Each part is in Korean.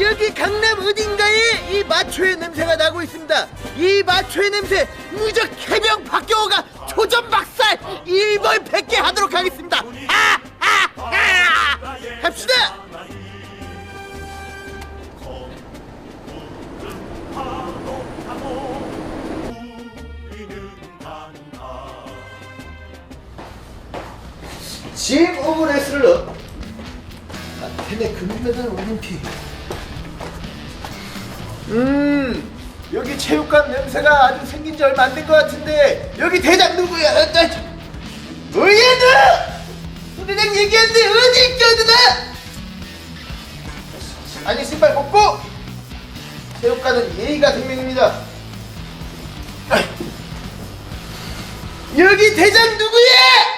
여기 강남 어딘가에 이 마초의 냄새가 나고 있습니다. 이 마초의 냄새 무적 해병 박경호가 초전 박살 1벌 100개 하도록 하겠습니다. 음 여기 체육관 냄새가 아주 생긴 지 얼마 안 된 것 같은데 여기 대장 누구야? 어, 어, 의예드! 소대장 얘기했는데 어디 있겨 누나? 아니 신발 벗고 체육관은 예의가 생명입니다 여기 대장 누구야?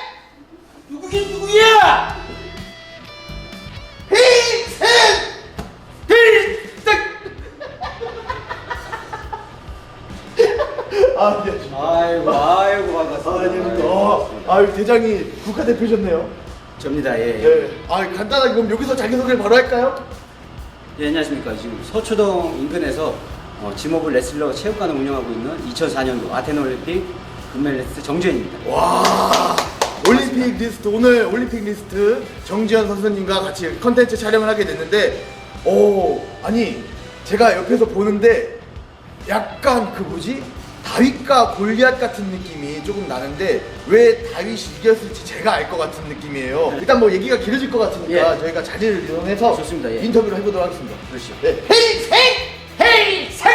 아유 대장이 국가대표셨네요. 접니다 예. 예. 예. 아 간단하게 그럼 여기서 자기소개를 바로 할까요? 예, 안녕하십니까 지금 서초동 인근에서 어, 지모블 레슬러 체육관을 운영하고 있는 2004년도 아테네 올림픽 금메달리스트 정재현입니다. 와 올림픽 리스트 오늘 올림픽 리스트 정지현 선수님과 같이 컨텐츠 촬영을 하게 됐는데 오 아니 제가 옆에서 보는데 약간 그 뭐지 다윗과 골리앗 같은 느낌이 조금 나는데 왜 다윗이 이겼을지 제가 알 것 같은 느낌이에요. 일단 뭐 얘기가 길어질 것 같으니까 예. 저희가 자리를 이용해서 좋습니다, 예. 인터뷰를 해보도록 하겠습니다. 그러시죠. 네. 헤이생! 헤이생!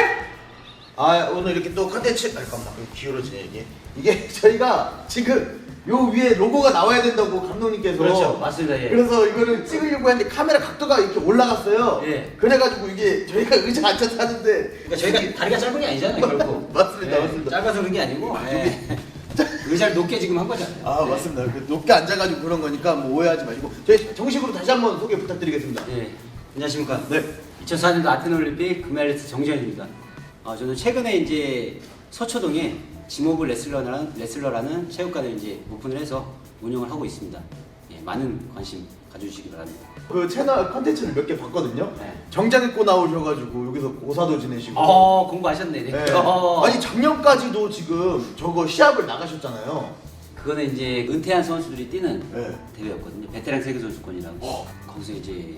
아 오늘 이렇게 또 컨텐츠 아, 잠깐만 기울어지네 이게 이게 저희가 지금 요 위에 로고가 나와야 된다고 감독님께서 그렇죠. 맞습니다, 예. 그래서 이거를 찍으려고 했는데 카메라 각도가 이렇게 올라갔어요 예. 그래가지고 이게 저희가 의자 앉아서 하는데 그러니까 저희가 다리가 짧은 게 아니잖아요 결국. 맞습니다, 예, 맞습니다. 짧아서 그런 게 아니고 예. 의자를 높게 지금 한 거잖아요. 아 맞습니다 그 높게 앉아가지고 그런 거니까 뭐 오해하지 마시고 저희 정식으로 다시 한번 소개 부탁드리겠습니다 예. 안녕하십니까. 네. 2004년도 아테네 올림픽 금메달리스트 정재현입니다. 어, 저는 최근에 이제 서초동에 지모블 레슬러라는, 레슬러라는 체육관을 이제 오픈을 해서 운영을 하고 있습니다. 예, 많은 관심 가져주시기 바랍니다. 그 채널 컨텐츠를 몇 개 봤거든요 네. 정장 입고 나오셔가지고 여기서 고사도 지내시고 어, 공부하셨네. 네. 네. 어. 아니 작년까지도 지금 저거 시합을 나가셨잖아요. 그거는 이제 은퇴한 선수들이 뛰는 네. 대회였거든요. 베테랑 세계 선수권이라고. 어. 거기서 이제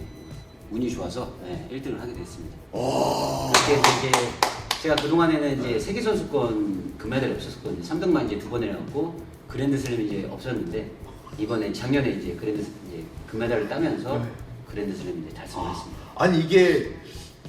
운이 좋아서 네, 1등을 하게 됐습니다. 와. 그렇게 해서 이제 제가 그 동안에는 이제 세계 선수권 금메달이 없었거든요. 3등만 이제 두 번 해갖고 그랜드 슬램이 이제 없었는데 이번에 작년에 이제 그랜드 스- 이제 금메달을 따면서 네. 그랜드 슬램 이제 달성을 했습니다. 아니 이게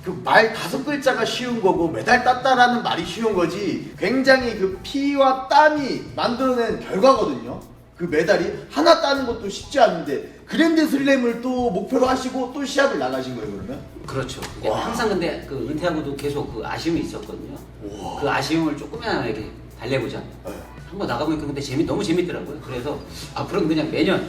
그 말 다섯 글자가 쉬운 거고 메달 땄다라는 말이 쉬운 거지 굉장히 그 피와 땀이 만들어낸 결과거든요. 그 메달이 하나 따는 것도 쉽지 않은데 그랜드 슬램을 또 목표로 하시고 또 시합을 나가신 거예요 그러면? 그렇죠. 와. 항상 근데 그 은퇴하고도 계속 그 아쉬움이 있었거든요. 우와. 그 아쉬움을 조금이나마 이렇게 달래보자. 네. 한번 나가보니까 근데 재미 너무 재밌더라고요. 그래서 앞으로는 그냥 매년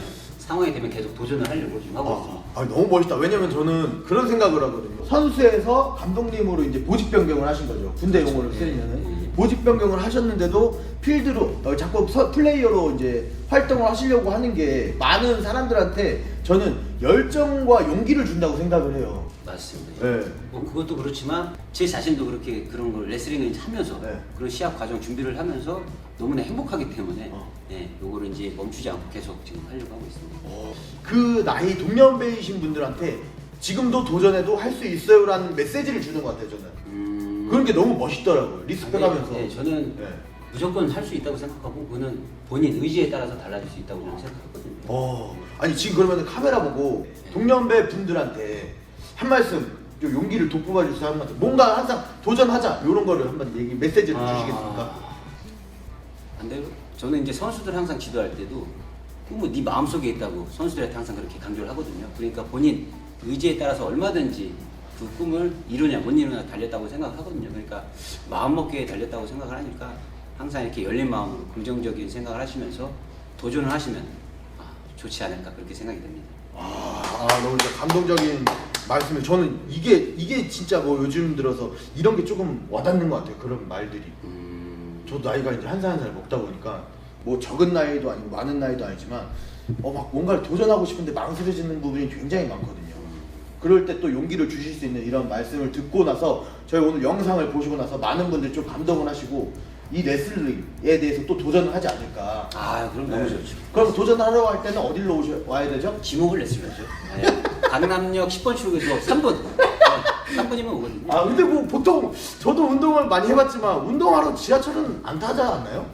상황이 되면 계속 도전을 하려고 지금 하고 있습니다. 아, 아, 너무 멋있다. 왜냐면 저는 그런 생각을 하거든요. 선수에서 감독님으로 이제 보직 변경을 하신 거죠. 군대 용어를 예, 쓰이면은 예. 보직 변경을 하셨는데도 필드로 어, 자꾸 서- 플레이어로 이제 활동을 하시려고 하는 게 많은 사람들한테 저는 열정과 용기를 준다고 생각을 해요. 맞습니다. 네. 뭐 그것도 그렇지만 제 자신도 그렇게 그런 걸 레슬링을 하면서 네. 그런 시합 과정 준비를 하면서 너무나 행복하기 때문에 어. 예, 요거를 이제 멈추지 않고 계속 지금 하려고 하고 있습니다. 그 나이 동년배이신 분들한테 지금도 도전해도 할 수 있어요라는 메시지를 주는 것 같아요. 저는 음... 그런 게 너무 멋있더라고요. 리스펙하면서. 네, 저는 네. 무조건 할 수 있다고 생각하고 그거는 본인 의지에 따라서 달라질 수 있다고 저는 생각하거든요. 어, 아니 지금 그러면 카메라 보고 동년배 분들한테 한 말씀 좀 용기를 줄수 있는 것 같아요. 뭔가 항상 도전하자 이런 거를 한번 얘기 메시지를 아. 주시겠습니까? 근데 저는 이제 선수들 항상 지도할 때도 꿈은 네 마음속에 있다고 선수들한테 항상 그렇게 강조를 하거든요. 그러니까 본인 의지에 따라서 얼마든지 그 꿈을 이루냐 못 이루냐 달렸다고 생각하거든요. 그러니까 마음먹기에 달렸다고 생각을 하니까 항상 이렇게 열린 마음으로 긍정적인 생각을 하시면서 도전을 하시면 아, 좋지 않을까 그렇게 생각이 됩니다. 아, 아, 너무 감동적인 말씀을 저는 이게 이게 진짜 뭐 요즘 들어서 이런 게 조금 와닿는 것 같아요. 그런 말들이. 음, 저도 나이가 이제 한 살 한 살 먹다 보니까 뭐 적은 나이도 아니고 많은 나이도 아니지만 어 막 뭔가를 도전하고 싶은데 망설여지는 부분이 굉장히 많거든요. 그럴 때 또 용기를 주실 수 있는 이런 말씀을 듣고 나서 저희 오늘 영상을 보시고 나서 많은 분들이 좀 감동을 하시고 이 레슬링에 대해서 또 도전을 하지 않을까. 아 그럼 너무 좋죠. 그럼 도전하러 갈 때는 어디로 오셔, 와야 되죠? 지목을 냈으면죠. 네. 강남역 10번 출구에서 3분. 3분이면 오거든요. 아 근데 뭐 보통 저도 운동을 많이 해봤지만 운동하러 지하철은 안 타지 않나요?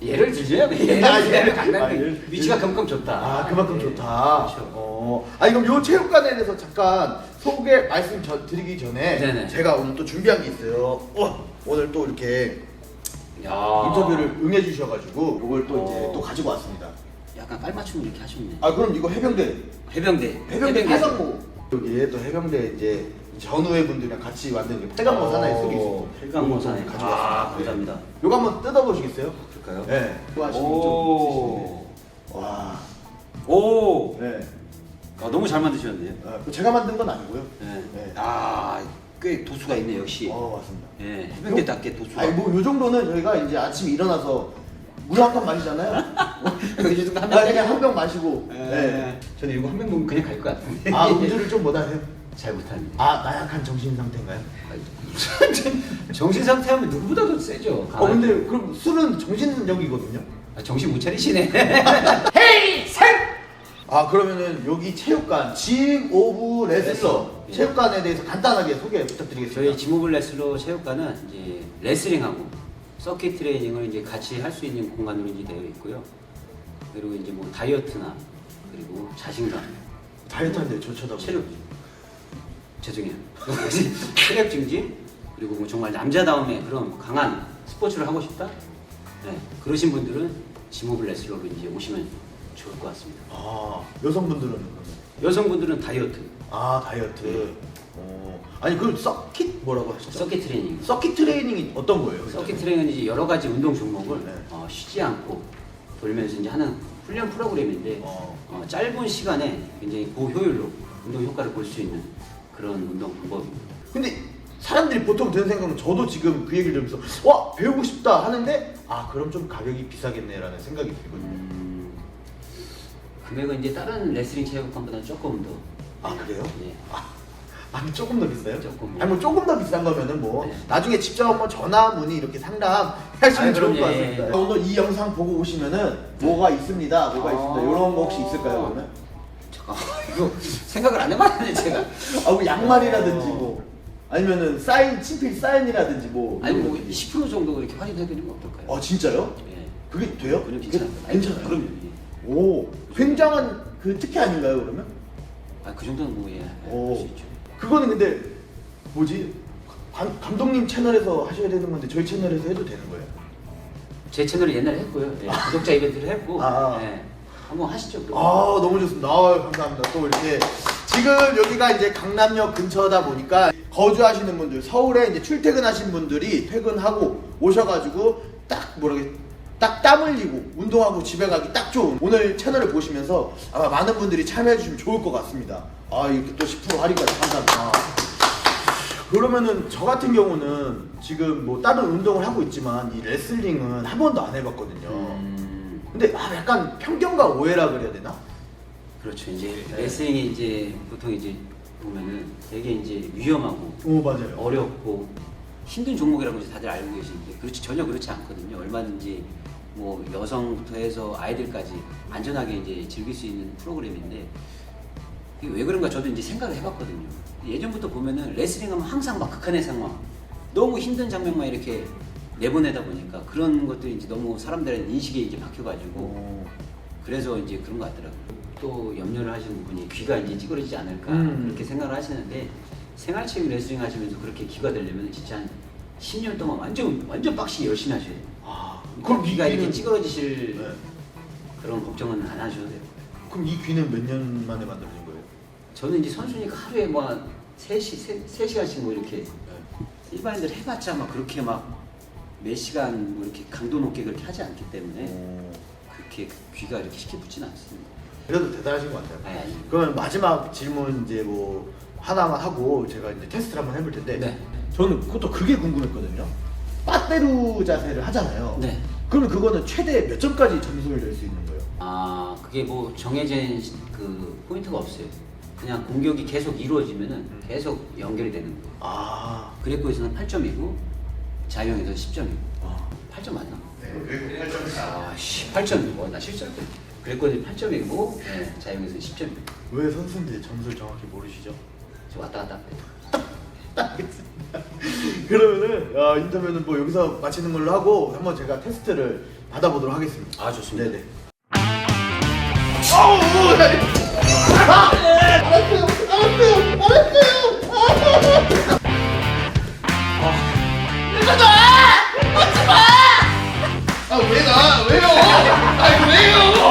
예를 들자면 예를 아, 들자면 예. 강남 아, 예. 위치가 그만큼 좋다. 아 그만큼 네. 좋다. 그렇죠. 어. 아니 그럼 요 체육관에 대해서 잠깐 소개 말씀 저, 드리기 전에 네네. 제가 오늘 또 준비한 게 있어요. 어, 오늘 또 이렇게 야. 인터뷰를 응해 주셔가지고 이걸 또 이제 어. 또 가지고 왔습니다. 약간 깔맞춤 이렇게 하셨네. 아 그럼 이거 해병대 해병대. 해병대. 폐강모 여기에 또 해병대 이제 전우회 분들이랑 같이 만든 이 폐강모 산하의 속이 있어요. 어, 폐강모 산하에. 가지고 아, 왔습니다. 감사합니다. 네. 요거 한번 뜯어보시겠어요? 그럴까요? 네. 좋아하시는 오. 좀 와. 오. 네. 아, 너무 잘 만드셨네요. 아, 그 제가 만든 건 아니고요. 네. 네. 아, 꽤 도수가 있네 역시. 어 맞습니다. 예, 해병대답게 도수가. 아니 뭐 요 정도는 저희가 이제 아침에 일어나서 물한칸 마시잖아요. 이 정도 아, 하면 그냥 한 병 마시고. 예. 네. 저는 이거 한명 먹으면 그냥 갈 것 같은데. 아 음주를 좀 못하세요? 잘 못합니다. 아 나약한 정신 상태인가요? 정신 상태 하면 누구보다도 세죠. 어 근데 그럼 술은 정신력이거든요. 아, 정신 못 차리시네. 아 그러면은 여기 체육관 징 오브 레슬러 레슬러. 예. 체육관에 대해서 간단하게 소개 부탁드리겠습니다. 저희 지모블 레슬러 체육관은 이제 레슬링하고 서킷 트레이닝을 이제 같이 할 수 있는 공간으로 이제 되어 있고요. 그리고 이제 뭐 다이어트나 그리고 자신감, 다이어트한데 저 쳐다보. 체력 죄송해요. 체력 증진 그리고 뭐 정말 남자다움의 그런 강한 스포츠를 하고 싶다. 네, 그러신 분들은 지모블 레슬러로 이제 오시면 좋을 것 같습니다. 아 여성분들은 그러면? 여성분들은 다이어트, 아 다이어트. 어 아니 그 서킷 뭐라고 하셨죠? 서킷 트레이닝. 서킷 트레이닝이 어떤 거예요? 서킷 트레이닝은 이제 여러 가지 운동 종목을 네. 어, 쉬지 않고 돌면서 이제 하는 훈련 프로그램인데 어. 어, 짧은 시간에 굉장히 고효율로 운동 효과를 볼 수 있는 그런 운동 방법입니다. 근데 사람들이 보통 드는 생각은 저도 지금 그 얘기를 들으면서 와 배우고 싶다 하는데 아 그럼 좀 가격이 비싸겠네라는 생각이 들거든요. 음, 금액은 이제 다른 레슬링 체육관보다 조금 더 아 그래요? 네. 아 니 조금 더 비싸요? 조금. 아니 뭐 조금 더 비싼 거면은 뭐 네. 나중에 직접 한번 전화 문의 이렇게 상담 하시면 아니, 좋을 것 그럼요. 같습니다. 예. 오늘 이 영상 보고 오시면은 뭐가 있습니다, 뭐가 아. 있습니다. 이런 거 혹시 있을까요? 그러면? 잠깐 이거 생각을 안 해봤는데 제가 아, 뭐 양말이라든지 뭐 아니면은 사인 친필 사인이라든지 뭐 아니 뭐10% 정도 이렇게 할인해드리는 건 어떨까요? 아 진짜요? 예. 그게 돼요? 그럼 괜찮아요. 그- 괜찮아요. 그럼요. 예. 오 굉장한 그 특혜 아닌가요 그러면? 아, 그 정도는 뭐 예. 오. 할수 있죠. 그거는 근데 뭐지? 감, 감독님 채널에서 하셔야 되는 건데 저희 채널에서 해도 되는 거예요? 제 채널을 옛날에 했고요. 예, 구독자 이벤트를 했고, 아. 예, 한번 하시죠. 그럼. 아 너무 좋습니다. 아, 감사합니다. 또 이렇게 지금 여기가 이제 강남역 근처다 보니까 거주하시는 분들 서울에 이제 출퇴근하신 분들이 퇴근하고 오셔가지고 딱 뭐라게 딱 땀 흘리고 운동하고 집에 가기 딱 좋은 오늘 채널을 보시면서 아마 많은 분들이 참여해 주시면 좋을 것 같습니다. 아 이렇게 또 10% 할인까지 감사합니다. 그러면은 저 같은 경우는 지금 뭐 다른 운동을 하고 있지만 이 레슬링은 한 번도 안 해봤거든요. 음, 근데 아, 약간 편견과 오해라 그래야 되나? 그렇죠. 이제 네. 레슬링이 이제 보통 이제 보면은 되게 이제 위험하고 오 맞아요. 어렵고 힘든 종목이라고 이제 다들 알고 계시는데 그렇지 전혀 그렇지 않거든요. 얼마든지 뭐 여성부터 해서 아이들까지 안전하게 이제 즐길 수 있는 프로그램인데 이게 왜 그런가 저도 이제 생각을 해봤거든요. 예전부터 보면은 레슬링 하면 항상 막 극한의 상황, 너무 힘든 장면만 이렇게 내보내다 보니까 그런 것들이 이제 너무 사람들의 인식에 이제 박혀가지고 오. 그래서 이제 그런 것 같더라고요. 또 염려를 하시는 분이 귀가 이제 찌그러지지 않을까 음. 그렇게 생각을 하시는데 생활체육 레슬링 하시면서 그렇게 귀가 되려면 진짜 한 10년 동안 완전 완전 빡시게 열심히 하셔야 돼요. 아 그럼 귀가 이 이렇게 귀는- 찌그러지실 네. 그런 걱정은 안 하셔도 돼요. 그럼 이 귀는 몇 년 만에 만들어진 거예요? 저는 이제 선수니까 하루에 뭐 3시, 3, 시간씩뭐 이렇게 네. 일반인들 해봤자 막 그렇게 막 몇 시간 뭐 이렇게 강도 높게 그렇게 하지 않기 때문에 오. 그렇게 귀가 이렇게 쉽게 붙진 않습니다. 그래도 대단하신 것 같아요. 아니. 그러면 마지막 질문 이제 뭐 하나만 하고 제가 이제 테스트를 한번 해볼 텐데 네. 저는 그것도 그게 궁금했거든요. 빠떼루 자세를 하잖아요. 네. 그러면 그거는 최대 몇 점까지 점수를 낼 수 있는 거예요? 아 그게 뭐 정해진 시- 그 포인트가 없어요. 그냥 공격이 계속 이루어지면은 계속 연결이 되는 거예요. 아. 그래프에서는 8점이고 자유형에서는 10점이고 아. 8점 맞나? 네, 8점. 아, 씨, 8점이고 뭐, 나 실수했거든. 그래프에서는 8점이고 네, 자유형에서는 10점이고 왜 선수인지 점수를 정확히 모르시죠? 저 왔다 갔다. 그러면은 어, 인터뷰는 뭐 여기서 마치는 걸로 하고 한번 제가 테스트를 받아보도록 하겠습니다. 아 좋습니다. 네네. 아, 왜 나? 왜요? 아, 왜요?